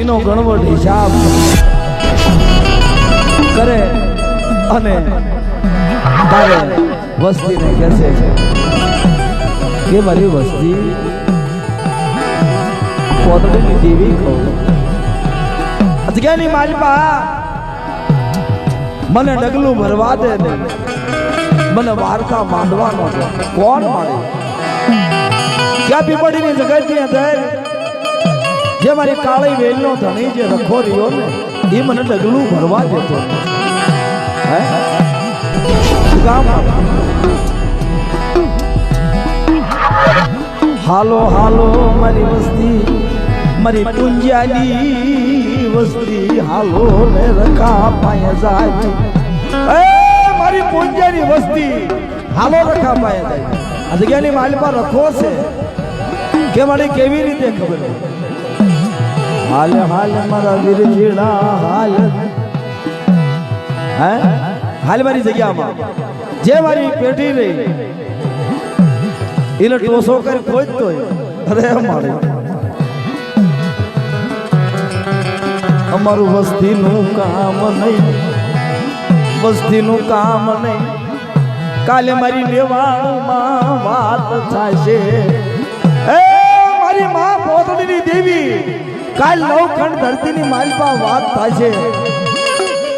એનો ગણવટ હિસાબ કરે અને તારે વસ્તીને કહેશે કે મારી વસ્તી પોતડીની દેવી કહું. અજગાની પા મને ડગલું ભરવા દે ને મને વાર્તા માંડવાનો કોણ મારે? ક્યાં પીપળીની જગતની અંદર જે મારી કાળી વેલનો ધણી જે રખો રહ્યો ને, એ મને ડગલું ભરવા દેતો. હે? હાલો હાલો, મારી વસ્તી, મારી પુંજાની વસ્તી, હાલો ને રખા પાય જાય. એ, મારી પુંજાની વસ્તી, હાલો, રખા પાય જાય. આ જગ્યાની માલપા રખો છે. કે મારી કેવી રીતે ખબર હાલ હાલ મારા વીરજીડા હાલ. હે? હાલ મારી જગ્યામાં. જે મારી પેઢી રહી એને ટોસો કરી ખોજતો અરે મારે અમારું વસ્તીનું કામ નહીં. વસ્તીનું કામ નહીં. કાલે મારી લેવાણુમાં વાત થશે એ મારી માં પોતડીની દેવી. કાલ નવખંડ ધરતીની મારી પાસે વાત થશે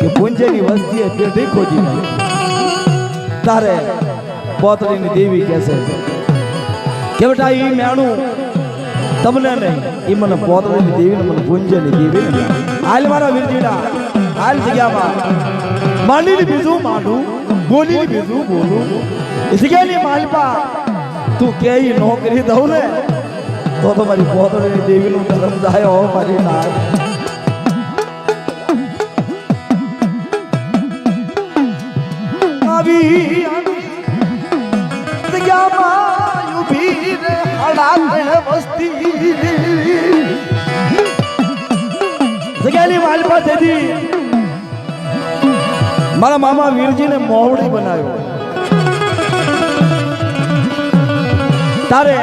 કે પુંજની વસ્તીએ પેઢી ખોજી નાખી. તારે પોતડીની દેવી કહેશે, કે બેટા એ મેણું તમને નહીં એ મને પોતડીની દેવી ને મને પુંજની દેવી હાલ મારા વીરજીડા હાલ જગ્યામાં માંડીને બીજું માંડું, બોલીને બીજું બોલું જગ્યાની માલપા તું કે નોકરી દઉં ને તો તો મારી પોતડીની દેવીનું ધર્મ જાય હો મારી નાળ આવી મારા મામા વીરજીને મોહવડી બનાવ્યો. તારે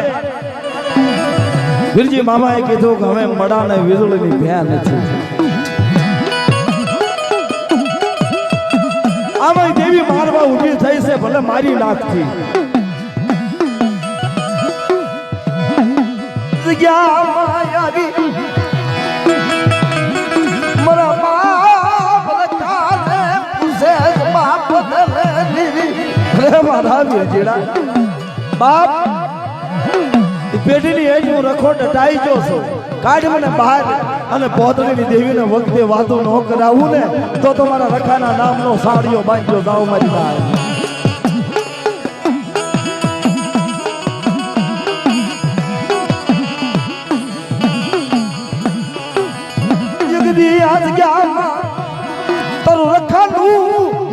વીરજી મામાએ કીધું કે હવે મડાને વીજળીની ભ્યા નથી. આમાં દેવી મારવા ઊભી થઈ છે, ભલે મારી નાખતી બાપ પેઢીની એજ હું રખો ડટાઈ જો છું. કાઢ મને બહાર અને પોતડીની દેવીને વખતે વાતો ન કરાવું ને, તો તમારા રખાના નામનો સાડીઓ બાંધ્યો જાઓ મારી ગયા તારું રખાનું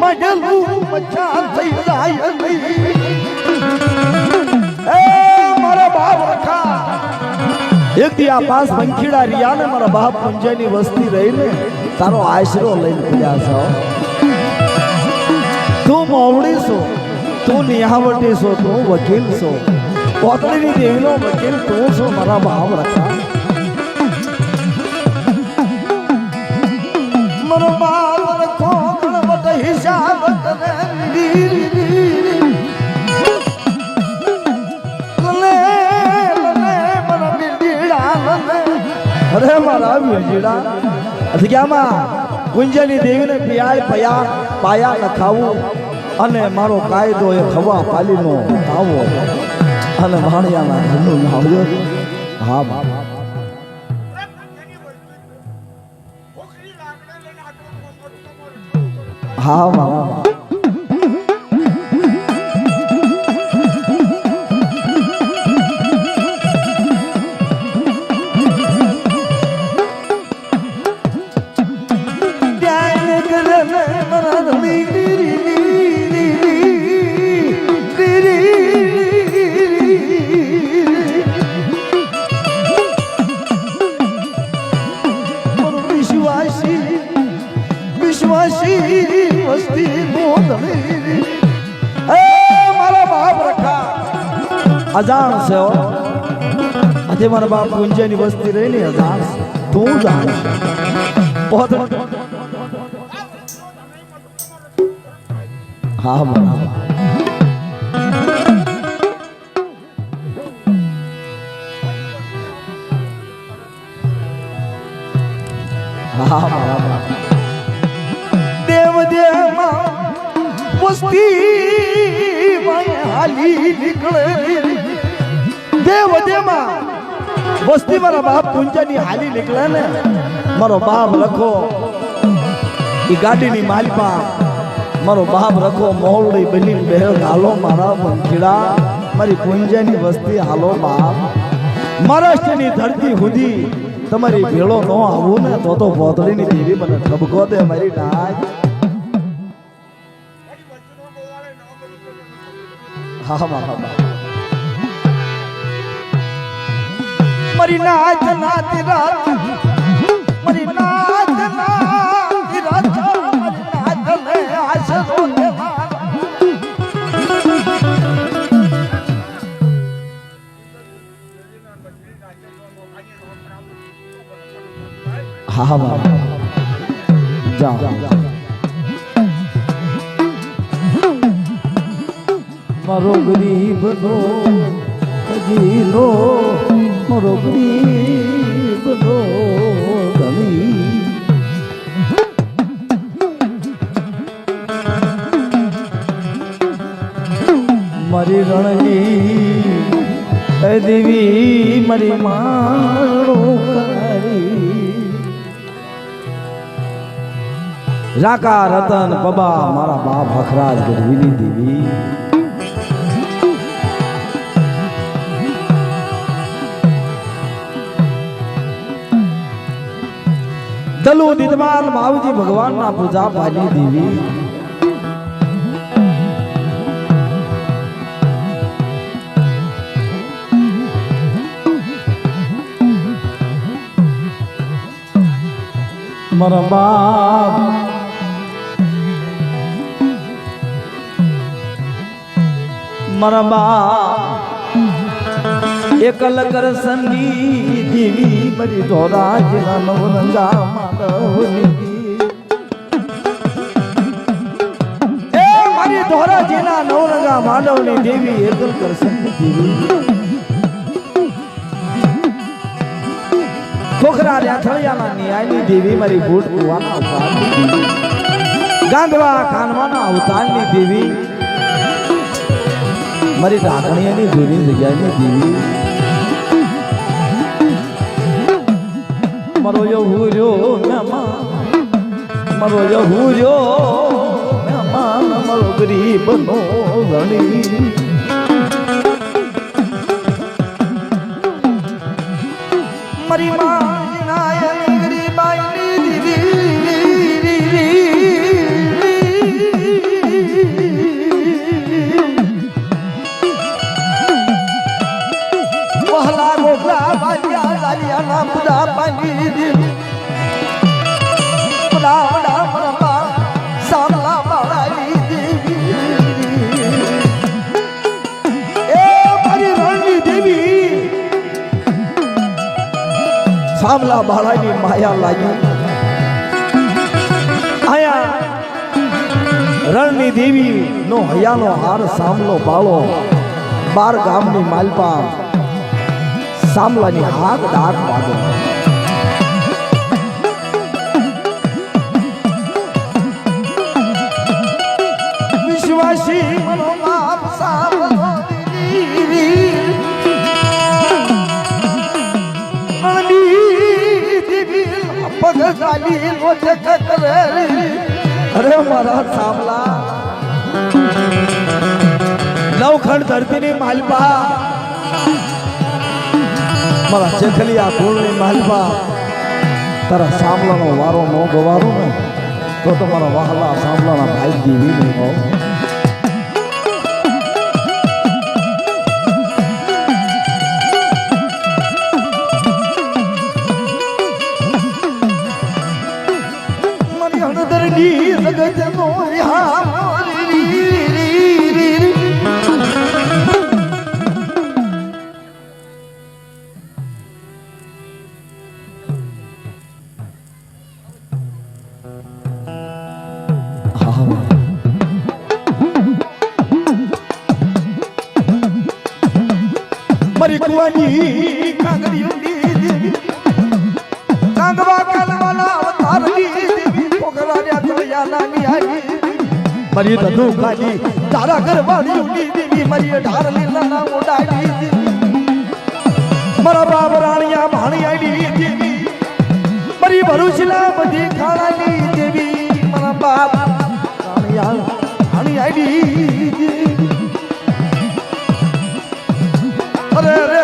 મજલું મચાન થઈ જાય એક દી આ પાસ પંખીડા રિયા ને મારા બાપ પુંજાની વસ્તી રહીને તારો આશરો લઈને પડ્યા છો. તું મોવડી છો, તું નિહાવટી છો, તું વકીલ છો. પોતળીની દેવીનો વકીલ તું છો, મારા બાપ રખા. મારો બાપ અરે મારા વીરજીડા અધગ્યામાં કુંજની દેવીને પિયાય પયા, પાયા નખાવું અને મારો કાયદો એ ખવા પાલીનો આવો અને ભાણિયાના ઘરનું નાવજો હા, બાપ. હા બાબા અજાણ છે હો. મારા બાપ ગુંજાની વસ્તી રહી ને અજાણ તું જાણ પોત હા, બરાબર. હા, બરાબર. દેવ દેવમાં વસ્તી હાલી નીકળે. દેવમાં વસ્તી મારા બાપ પૂંજાની હાલી નીકળે ને. મારો બાપ લખો એ ગાડીની માલપા મારો બાપ રખો, મોવડી બની બેલ હાલો મારા પંખીડા. મારી પૂંજાની વસ્તી હાલો બાપ. મહારાષ્ટ્રની ધરતી સુધી તમારી ભેળો ન આવું ને, તો તો ભોતળીની દેવી મને ઠબકો દે મારી નાચ હા હા હા મારી નાચ નાતી રાત મારી નાચ નાતી રાત મારી ગરીબ નો મારો ગરીબ નો મારી રણજી એ દેવી મારી મારો રાકા રતન બબા મારા બાપ હખરાજ ગઢવીની દેવી. દલુ દિદમાલ માવજી ભગવાનના પૂજા પાલી દેવી. મારા બાપ. મારા બાપ. એકલ સંગી દેવી મરી ધોરા જેના નવરંગા માધવની. મારી ધોરા જેના નવરંગા માધવની દેવી એકલ સંગી દેવી ખોખરા રેથળિયાના ન્યાયની દેવી મારી ભૂટ કુવાના અવતારની ગાંધવા ખાનવાના અવતારની દેવી. મારી ઢાકણીયાની જૂની જગ્યાની દેવી. મારો યહુર્યો મહેમાન મારો યહુર્યો મહેમાન મારો ગરીબનો ગણી મારી માયની સામલા બાળાની માયા લાગી આયા રણની દેવી નો હયાનો હાર સામલો બાળો બાર ગામની માલપા સામલાની હાક ડાક વાગે ચાલી લોચે કરે અરે મારા સામલા નવખંડ ધરતીની માલપા. મારા ચેખલિયા કુળની માલપા. તારા સામલાનો વારો ન ગવારો ને, તો તમારા વહાલા સામલાના ભાઈ દીવી નહીં કુવાની કાંગડીઓની દેવી કાંગવા કાલવાલા અવતારની દેવી પોખરાયા કળિયાનાની આવી મરી તનુ ખાલી તારા ઘરવાળીઓની દેવી મરી ઢાર લીલાના ઉડાડી દેવી મારા બાપ રાણિયા ભાણિયાની દેવી મરી ભરૂચલા બધી ખાણાની દેવી મારા બાપ રાણિયા ભાણિયાની દેવી અરે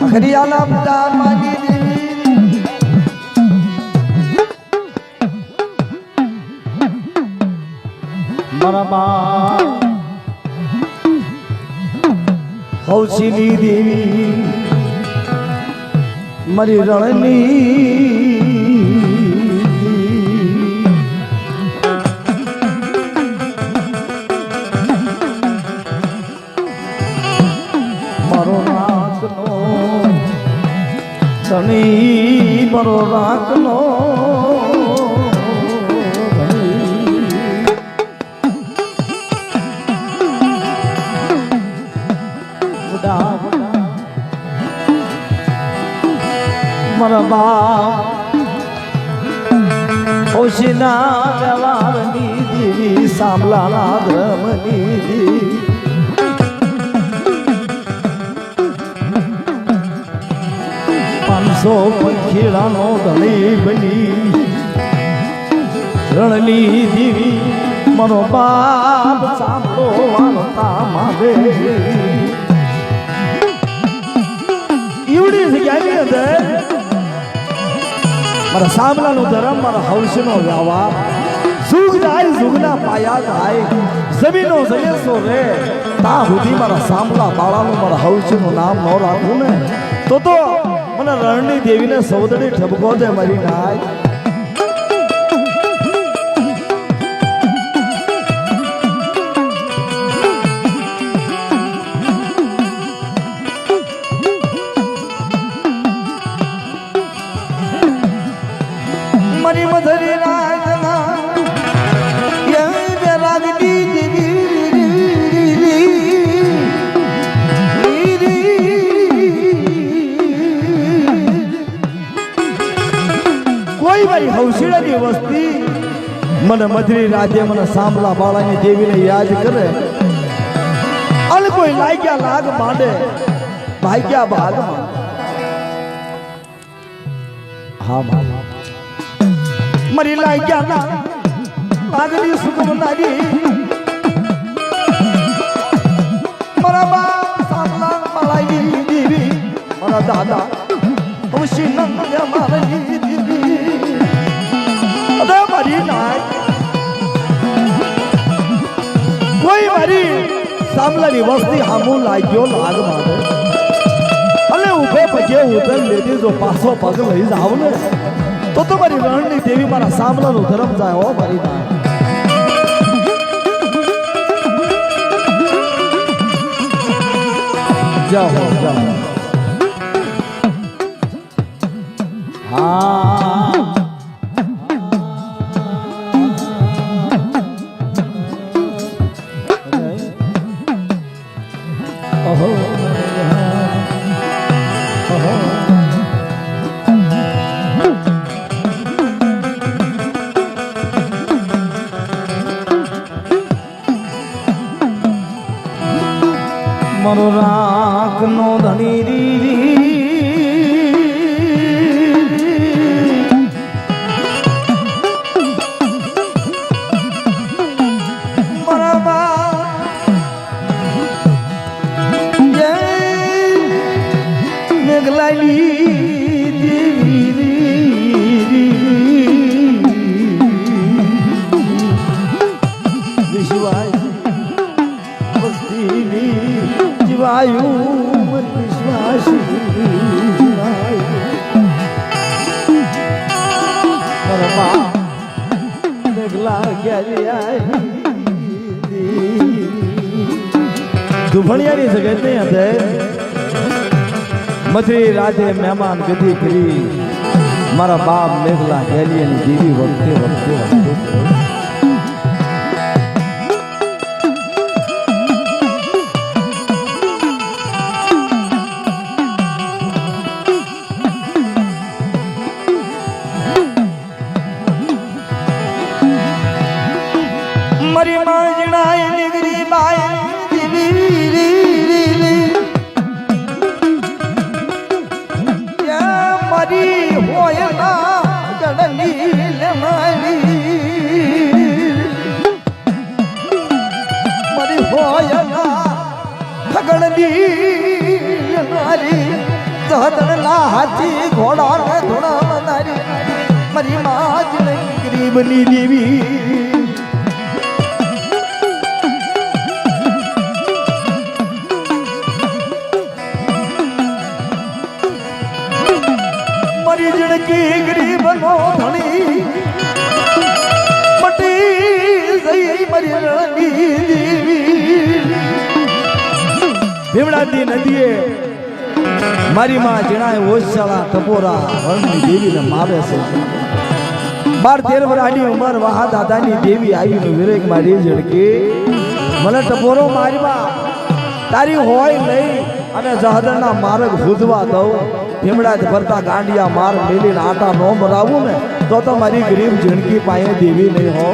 હખરિયાના પિતા માની દેવી મારા બા હૌસીની દેવી મારી રણની ધણી બુડા બુડા મારા બાપ ઓશીના વ્યવહારની દેવી સાંભળાના ધર્મની દેવી પાંચસો પંખીડાનો ધણી બની. રણની દેવી મારો બાપ સાંભળો વાર્તા મારે ઈવડી જગ્યાની અંદર મારા સાંભળાનો ધર્મ, મારા હવસનો વ્યવહાર. સુખ જાય સુખના પાયા થાય. જમીનો જયસો રે તા સુધી મારા સાંભળા બાળાનું, મારા હવસનું નામ ન રાખું ને. તો તો રણની દેવીને સૌદડી ઠપકો દે મારી નાય. મારી હૌશીડાની વસ્તી? મને મધરી રાતે મને સાંભળા બાળાની દેવીને યાદ કરે. અને કોઈ લાગ્યા લાગ માંડે, ભાગ્યા ભાગમાં હા, મરી. લાગ્યા ના લાગણી દેવી, મારા દાદા ખુશી નંદ મારી અરે મારી નાય. કોઈ મારી સામલાની વસ્તી હામું લાગ્યો લાગ મારે. અને ઊભો પગે ઉતર લેતી જો પાછો પગ લઈ જાવ ને. તો તો મારી રણની દેવી મારા સામલાનો ધર્મ જાય હો મારી ના જાઓ જાઓ. હા. મારો રાખ નો ધણી દુભણિયાની જગત નહીં હશે મથરી રાધે મહેમાન ગતિ કરી. મારા બાપ મેઘલા ગેલિયાની દેવી વખતે વખતે. જહદના હાથી ઘોડા ને ધોડા મનારી મારી નહીં, ગરીબની દેવી. મારી જિંદગી ગરીબ નો ધણી. મટી જઈ મારી રણની દેવી. ભીમડાતી નદીએ મારી માં જીણાય ઓશાળા ટપોરા રણની દેવીને મારે છે. બાર તેર વરાની ઉંમર વહા દાદાની દેવી આવીને વિરેક મારી ઝડકી. મને ટપોરો મારીમાં. તારી હોય નહીં અને જહદરના માર્ગ ભૂજવા દઉં. ભીમડા જ ભરતા ગાંડિયા માર મેલીને આટા નો મરાવું ને, તો તો મારી ગરીબ જિંદગી પાસે દેવી નહીં હો.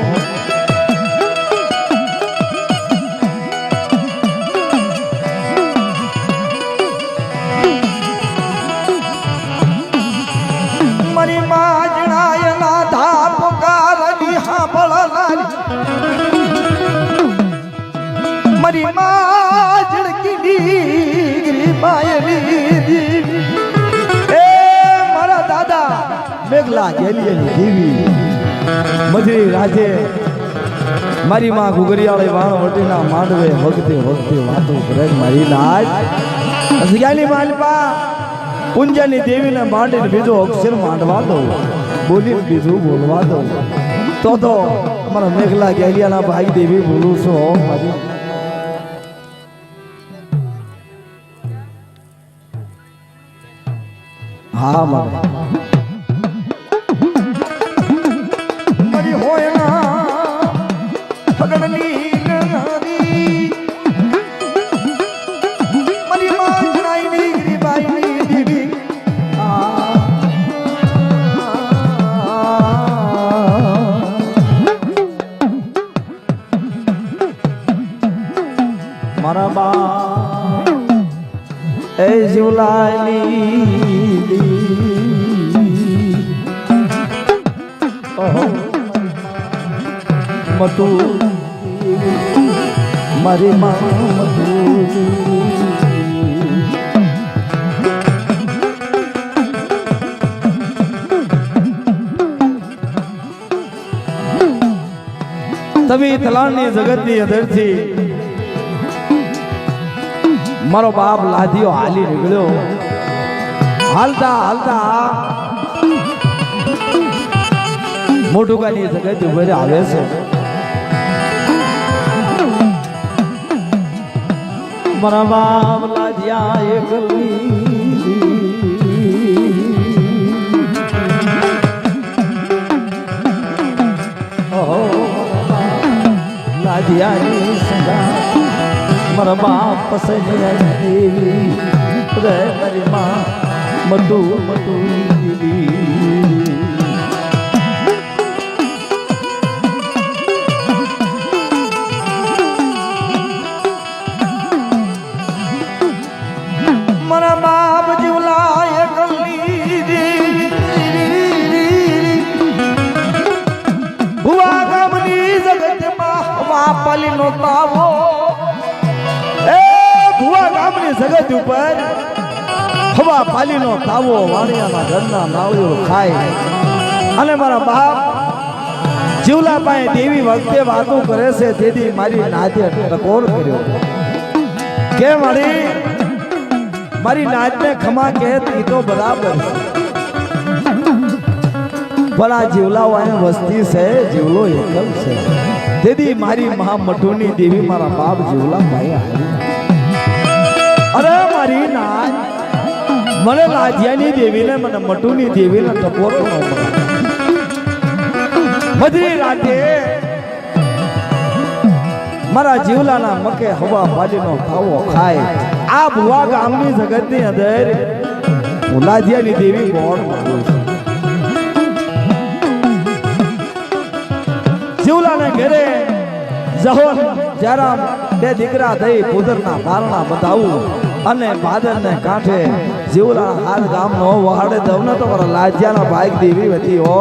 મારી માં ઘુગરિયાળે વાણ વટીના માંડવે વખતે વખતે વાતો કરે મારી લાજ. અસગાની માલપા પુંજાની દેવીને માંડીને બીજો અક્ષર માંડવા દઉં. બોલી બીજું બોલવા દઉં. તો તો અમારા મેઘલા ગેલિયાના ભાઈ દેવી બોલું છું મારી. હા, મારી. ઓહો મારે માં મતુ તવી તલાણની જગતની અંદરથી મારો બાપ લાધીઓ હાલી નીકળ્યો. હાલતા હાલતા મોટુકાની જગત ઉપર આવે છે. મારા બાપ લાધિયા એકલી ઓહો લાધિયાની સંગા. મારા બાપ સૈયા દેવી રે મારી માં, મધુ મટુ એ ભુવા ગામની જગત ઉપર હવા પાલીનો તાવો વાણિયાના ઘરના નાળિયો ખાય. અને મારા બાપ જીવલા પાસે દેવી વખતે વાતો કરે છે, તેથી મારી નાથે ટકોર કર્યો. કે મારી મારી નાચને ખમા કે તો બરાબર. છે. પણ જીવલાઓ અહીં વસ્તી છે, જીવલો એકદમ છે. તેથી મારી મહા મઠોની દેવી મારા બાપ જીવલા ભાઈ અરે મારી ના, મને લાજિયાની દેવીને મને મટુની દેવીને ટપોરો ન મધરી રાતે મારા જીવલાના મકે હવા ભાજીનો ખાવો ખાય. આ ભુવા ગામની જગતની અંદર લાજિયાની દેવી ગોળ માંગુ જીવલાને ઘેરે જહોન જયરામ બે દીકરા થઈ પુદરના બારણા બતાવું અને ભાદરને કાંઠે જીવલા હાર ગામનો વહાડે દવને તો મારા લાજ્યાના ભાઈક દેવી હતી હો